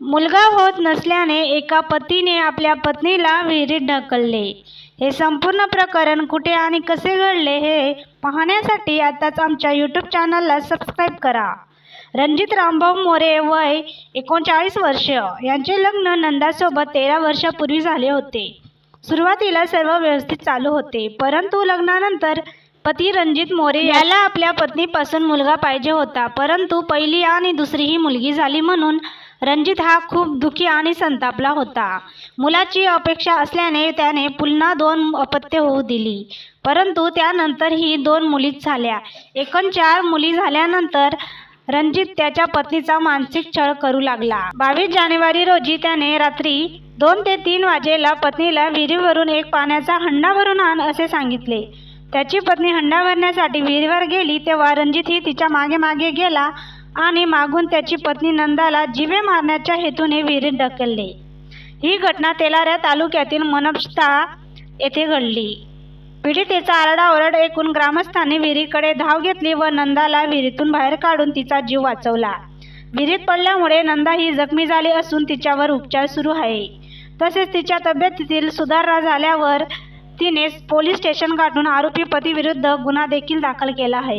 मुलगा होत नसल्याने एका पतीने आपल्या पत्नीला विहिरीत ढकलले. हे संपूर्ण प्रकरण कुठे आणि कसे घडले हे पाहण्यासाठी आताच आमच्या यूट्यूब चॅनलला सबस्क्राईब करा. रणजित रामभाऊ मोरे वय एकोणचाळीस वर्ष. यांचे लग्न नंदासोबत तेरा वर्षापूर्वी झाले होते. सुरुवातीला सर्व व्यवस्थित चालू होते. परंतु लग्नानंतर पती रणजित मोरे याला आपल्या पत्नीपासून मुलगा पाहिजे होता. परंतु पहिली आणि दुसरी ही मुलगी झाली म्हणून रणजित हा खूप दुःखी आणि संतापला होता. मुलाची अपेक्षा असल्याने त्याने पुन्हा दोन अपत्य होऊ दिली. परंतु त्यानंतरही दोन मुलीच झाल्या. एकूण चार मुली झाल्यानंतर रणजित त्याच्या पत्नीचा मानसिक छळ करू लागला. बावीस जानेवारी रोजी त्याने रात्री दोन ते तीन वाजेला पत्नीला विहिरीवरून एक पाण्याचा हंडा भरून आण असे सांगितले. त्याची पत्नी हंडा भरण्यासाठी विहिरीवर गेली तेव्हा रणजितही तिच्यामागे मागे गेला. आणि मागून त्याची पत्नी नंदाला जिवे मारण्याच्या हेतूने विहिरीत ढकलले. ही घटना तेलाऱ्या तालुक्यातील मनपस्ता येथे घडली. पीडितेचा आरडाओरड ऐकून ग्रामस्थांनी विहिरीकडे धाव घेतली व नंदाला विहिरीतून बाहेर काढून तिचा जीव वाचवला. विहिरीत पडल्यामुळे नंदा ही जखमी झाली असून तिच्यावर उपचार सुरू आहे. तसेच तिच्या तब्येतीतील सुधारणा झाल्यावर तिने पोलीस स्टेशन गाठून आरोपी पतीविरुद्ध गुन्हा देखील दाखल केला आहे.